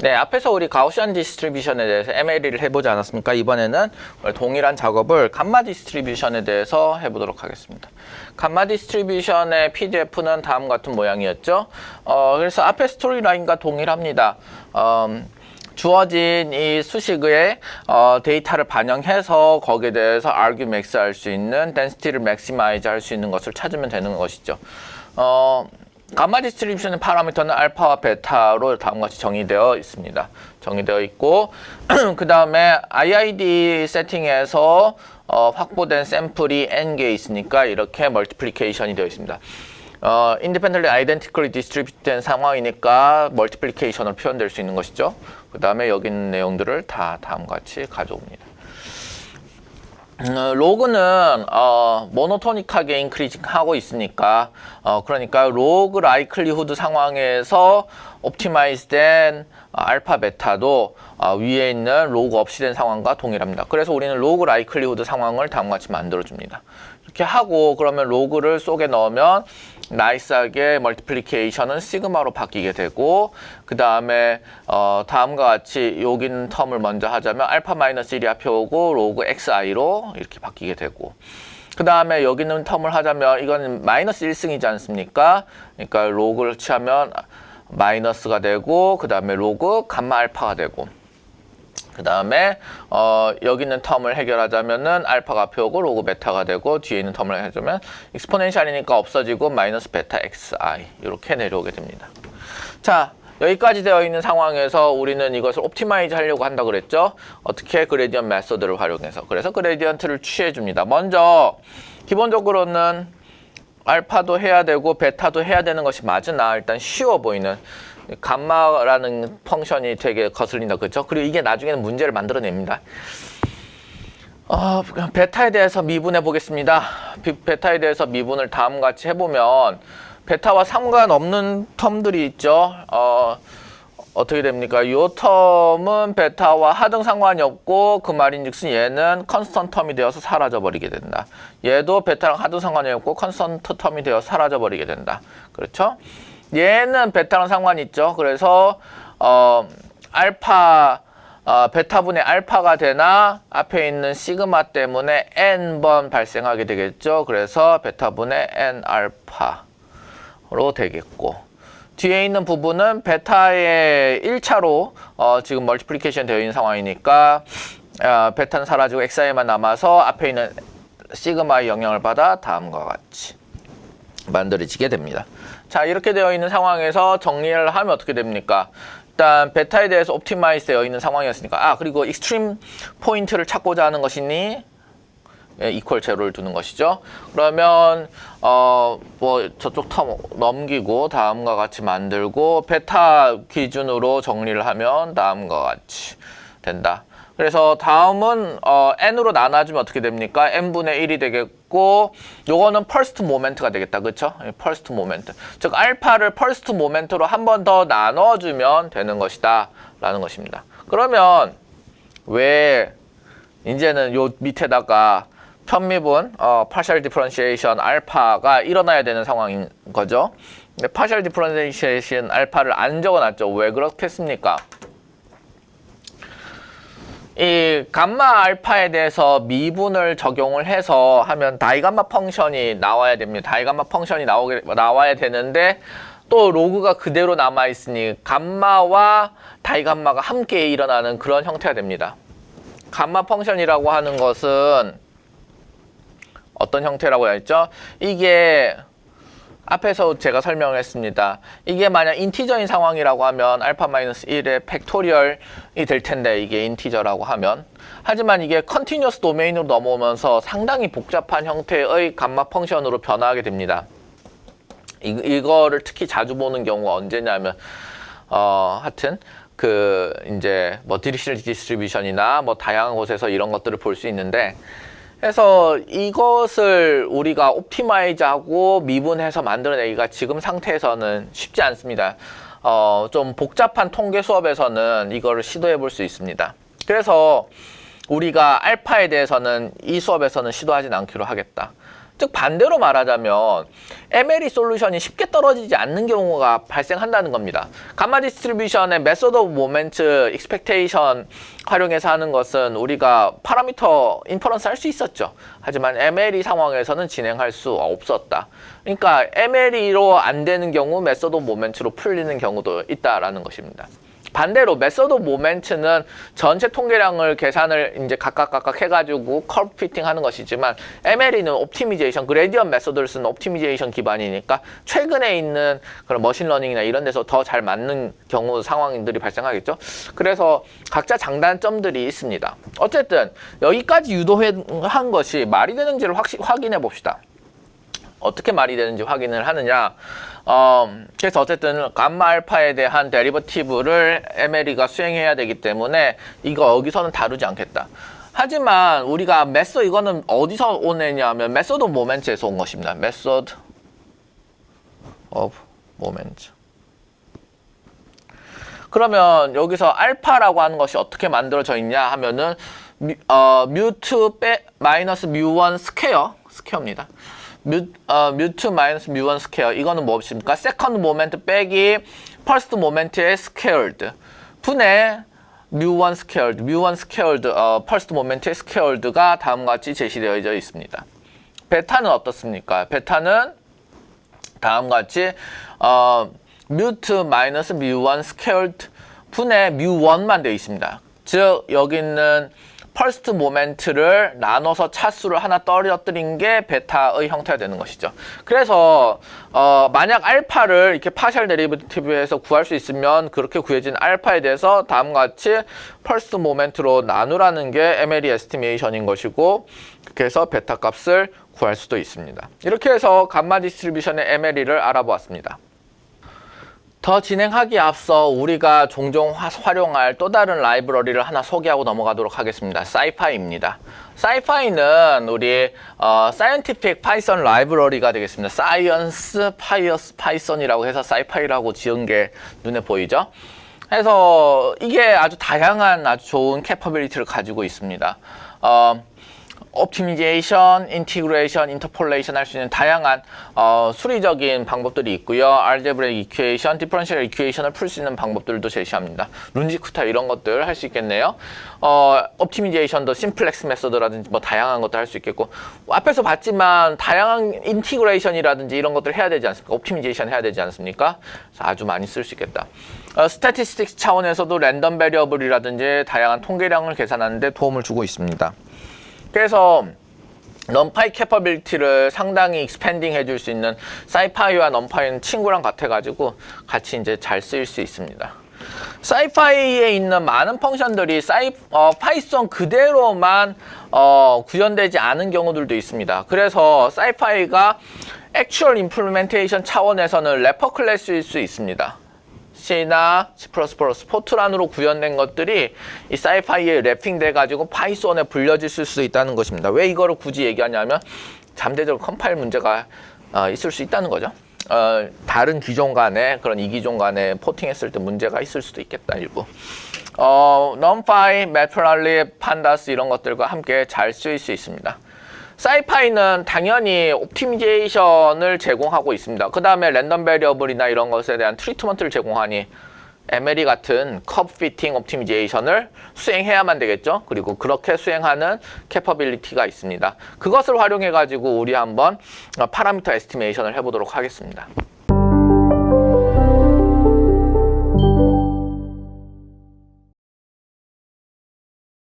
네, 앞에서 우리 가우시안 디스트리뷰션에 대해서 MLE를 해보지 않았습니까? 이번에는 동일한 작업을 감마 디스트리뷰션에 대해서 해보도록 하겠습니다. 감마 디스트리뷰션의 PDF는 다음 같은 모양이었죠. 어, 그래서 앞에 스토리라인과 동일합니다. 음, 주어진 이 수식의 어, 데이터를 반영해서 거기에 대해서 argue max 할 수 있는 density를 maximize 할 수 있는 것을 찾으면 되는 것이죠. 어, 감마 디스트리뷰션의 파라미터는 알파와 베타로 다음과 같이 정의되어 있습니다. 정의되어 있고 그 다음에 IID 세팅에서 어, 확보된 샘플이 n개 있으니까 이렇게 멀티플리케이션이 되어 있습니다. 어, independently identically distributed 된 상황이니까 멀티플리케이션으로 표현될 수 있는 것이죠. 그 다음에 여기 있는 내용들을 다 다음과 같이 가져옵니다. 어, 로그는 어, 모노토닉하게 인크리징 하고 있으니까 어, 그러니까 로그 라이클리후드 상황에서 옵티마이즈된 어, 알파 베타도 어, 위에 있는 로그 없이 된 상황과 동일합니다. 그래서 우리는 로그 라이클리후드 상황을 다음과 같이 만들어 줍니다. 이렇게 하고 그러면 로그를 속에 넣으면 나이스하게 멀티플리케이션은 시그마로 바뀌게 되고 그 다음에 어, 다음과 같이 있는 텀을 먼저 하자면 알파 마이너스 1이 앞에 오고 로그 xi로 이렇게 바뀌게 되고 그 다음에 여기 있는 텀을 하자면 이거는 마이너스 1승이지 않습니까? 그러니까 로그를 취하면 마이너스가 되고 그 다음에 로그 감마 알파가 되고 그 다음에 어, 여기 있는 텀을 해결하자면은 알파가 오고 로그 베타가 되고 뒤에 있는 텀을 해주면 익스포넨셜이니까 없어지고 마이너스 베타 xi 이렇게 내려오게 됩니다. 자 여기까지 되어 있는 상황에서 우리는 이것을 옵티마이즈 하려고 한다 그랬죠. 어떻게 그레디언트 메소드를 활용해서 그래서 그레디언트를 취해 줍니다. 먼저 기본적으로는 알파도 해야 되고 베타도 해야 되는 것이 맞으나 일단 쉬워 보이는 감마라는 펑션이 되게 거슬린다 그렇죠? 그리고 이게 나중에는 문제를 만들어냅니다. 어, 베타에 대해서 미분해 보겠습니다. 비- 베타에 대해서 미분을 다음과 같이 해보면 베타와 상관없는 텀들이 있죠. 어, 어떻게 됩니까? 이 텀은 베타와 하등 상관이 없고 그 말인즉슨 얘는 컨스턴트 텀이 되어서 사라져 버리게 된다. 얘도 베타랑 하등 상관이 없고 컨스턴트 텀이 되어 사라져 버리게 된다. 그렇죠? 얘는 베타랑 상관이 있죠. 그래서 어, 알파 어, 베타분의 알파가 되나 앞에 있는 시그마 때문에 n번 발생하게 되겠죠. 그래서 베타분의 n 알파로 되겠고 뒤에 있는 부분은 베타의 1차로 어, 지금 멀티플리케이션 되어 있는 상황이니까 어, 베타는 사라지고 xi만 남아서 앞에 있는 시그마의 영향을 받아 다음과 같이 만들어지게 됩니다. 자 이렇게 되어 있는 상황에서 정리를 하면 어떻게 됩니까? 일단 베타에 대해서 옵티마이즈 되어 있는 상황이었으니까 아 그리고 익스트림 포인트를 찾고자 하는 것이니 예, 이퀄 제로를 두는 것이죠. 그러면 어 뭐 저쪽 텀 넘기고 다음과 같이 만들고 베타 기준으로 정리를 하면 다음과 같이 된다. 그래서 다음은 어, n으로 나눠주면 어떻게 됩니까? n분의 1이 되겠고 요거는 퍼스트 모멘트가 되겠다. 그렇죠? 퍼스트 모멘트. 즉 알파를 퍼스트 모멘트로 한 번 더 나눠주면 되는 것이다. 라는 것입니다. 그러면 왜 이제는 요 밑에다가 편미분 어, partial differentiation 알파가 일어나야 되는 상황인 거죠. 근데 partial differentiation 알파를 안 적어놨죠. 왜 그렇겠습니까? 이 감마 알파에 대해서 미분을 적용을 해서 하면 다이감마 펑션이 나와야 됩니다. 다이감마 펑션이 나오게 나와야 되는데 또 로그가 그대로 남아 있으니 감마와 다이감마가 함께 일어나는 그런 형태가 됩니다. 감마 펑션이라고 하는 것은 어떤 형태라고 했죠? 이게 앞에서 제가 설명했습니다. 이게 만약 인티저인 상황이라고 하면 알파 마이너스 1의 팩토리얼이 될 텐데 이게 인티저라고 하면 하지만 이게 컨티뉴어스 도메인으로 넘어오면서 상당히 복잡한 형태의 감마 펑션으로 변화하게 됩니다. 이, 이거를 특히 자주 보는 경우가 언제냐면 어 하여튼 그 이제 뭐 디리시널 디스트리뷰션이나 뭐 다양한 곳에서 이런 것들을 볼 수 있는데 그래서 이것을 우리가 옵티마이즈하고 미분해서 만들어내기가 지금 상태에서는 쉽지 않습니다. 어, 좀 복잡한 통계 수업에서는 이거를 시도해 볼 수 있습니다. 그래서 우리가 알파에 대해서는 이 수업에서는 시도하진 않기로 하겠다. 즉 반대로 말하자면 MLE 솔루션이 쉽게 떨어지지 않는 경우가 발생한다는 겁니다. 감마 디스트리뷰션의 메소드 오브 모멘트 익스펙테이션 활용해서 하는 것은 우리가 파라미터 인퍼런스 할 수 있었죠. 하지만 MLE 상황에서는 진행할 수 없었다. 그러니까 MLE로 안 되는 경우 메소드 오브 모멘트로 풀리는 경우도 있다라는 것입니다. 반대로 메소드 모멘트는 전체 통계량을 계산을 이제 각각 각각 해가지고 컬브 피팅 하는 것이지만 MLE는 옵티미제이션 그레디언 메소드를 쓰는 옵티미제이션 기반이니까 최근에 있는 그런 머신러닝이나 이런 데서 더 잘 맞는 경우 상황들이 발생하겠죠. 그래서 각자 장단점들이 있습니다. 어쨌든 여기까지 유도한 것이 말이 되는지를 확시, 확인해 봅시다. 어떻게 말이 되는지 확인을 하느냐. 어, 그래서 어쨌든 감마 알파에 대한 데리버티브를 MLE가 수행해야 되기 때문에 이거 여기서는 다루지 않겠다. 하지만 우리가 메소 이거는 어디서 오느냐면 메소드 모멘트에서 온 것입니다. 메소드 오브 모멘트. 그러면 여기서 알파라고 하는 것이 어떻게 만들어져 있냐 하면은 뮤, 어, 뮤2 빼 마이너스 뮤1 스퀘어 스퀘어입니다. 뮤, 어, 뮤2 마이너스 뮤1 스퀘어 이거는 무엇입니까? 세컨드 모멘트 빼기 퍼스트 모멘트의 스퀘어드 분의 뮤1 스퀘어드 뮤1 스퀘어드 어, 퍼스트 모멘트의 스퀘어드가 다음과 같이 제시되어져 있습니다. 베타는 어떻습니까? 베타는 다음과 같이 어, 뮤2 마이너스 뮤1 스퀘어드 분의 뮤1만 되어 있습니다. 즉 여기 있는 퍼스트 모멘트를 나눠서 차수를 하나 떨어뜨린 게 베타의 형태가 되는 것이죠. 그래서 어, 만약 알파를 이렇게 파셜 데리베티브에서 구할 수 있으면 그렇게 구해진 알파에 대해서 다음과 같이 퍼스트 모멘트로 나누라는 게 MLE 에스티메이션인 것이고 그래서 베타 값을 구할 수도 있습니다. 이렇게 해서 감마 디스트리뷰션의 MLE를 알아보았습니다. 더 진행하기 앞서 우리가 종종 화- 활용할 또 다른 라이브러리를 하나 소개하고 넘어가도록 하겠습니다. 사이파이입니다. 사이파이는 우리 어, 사이언티픽 파이썬 라이브러리가 되겠습니다. 사이언스 파이어스 파이썬이라고 해서 사이파이라고 지은 게 눈에 보이죠? 그래서 이게 아주 다양한 아주 좋은 캐퍼빌리티를 가지고 있습니다. 어, 옵티미제이션, 인티그레이션, 인터폴레이션 할 수 있는 다양한 어, 수리적인 방법들이 있고요. 알제브레 이퀘이션, 디퍼런셜 이퀘이션을 풀 수 있는 방법들도 제시합니다. 룬지쿠타 이런 것들 할 수 있겠네요. 어, 옵티미제이션도 심플렉스 메서드라든지 뭐 다양한 것도 할 수 있겠고 앞에서 봤지만 다양한 인티그레이션이라든지 이런 것들 해야 되지 않습니까? 옵티미제이션 해야 되지 않습니까? 아주 많이 쓸 수 있겠다. 어, 스태티스틱스 차원에서도 랜덤 베리어블이라든지 다양한 통계량을 계산하는데 도움을 주고 있습니다. 그래서 넘파이 캐퍼빌티를 상당히 익스펜딩 해줄 수 있는 사이파이와 넘파이는 친구랑 같아가지고 같이 이제 잘 쓰일 수 있습니다. 사이파이에 있는 많은 펑션들이 사이 어, 파이썬 그대로만 어, 구현되지 않은 경우들도 있습니다. 그래서 사이파이가 액츄얼 임플리멘테이션 차원에서는 래퍼 클래스일 수 있습니다. C나 C++ 포트란으로 구현된 것들이 이 사이파이에 랩핑돼 가지고 파이썬에 불려질 수도 있다는 것입니다. 왜 이거를 굳이 얘기하냐면 잠재적 컴파일 문제가 어, 있을 수 있다는 거죠. 어, 다른 기종 간에 그런 이기종 간에 포팅했을 때 문제가 있을 수도 있겠다 일부. 어, 넘파이, 매트랄리, 판다스 이런 것들과 함께 잘 쓰일 수 있습니다. 사이파이는 당연히 옵티미제이션을 제공하고 있습니다. 그 다음에 랜덤 베리어블이나 이런 것에 대한 트리트먼트를 제공하니 MLE 같은 컵 피팅 옵티미제이션을 수행해야만 되겠죠. 그리고 그렇게 수행하는 캐퍼빌리티가 있습니다. 그것을 활용해 가지고 우리 한번 파라미터 에스티메이션을 해보도록 하겠습니다.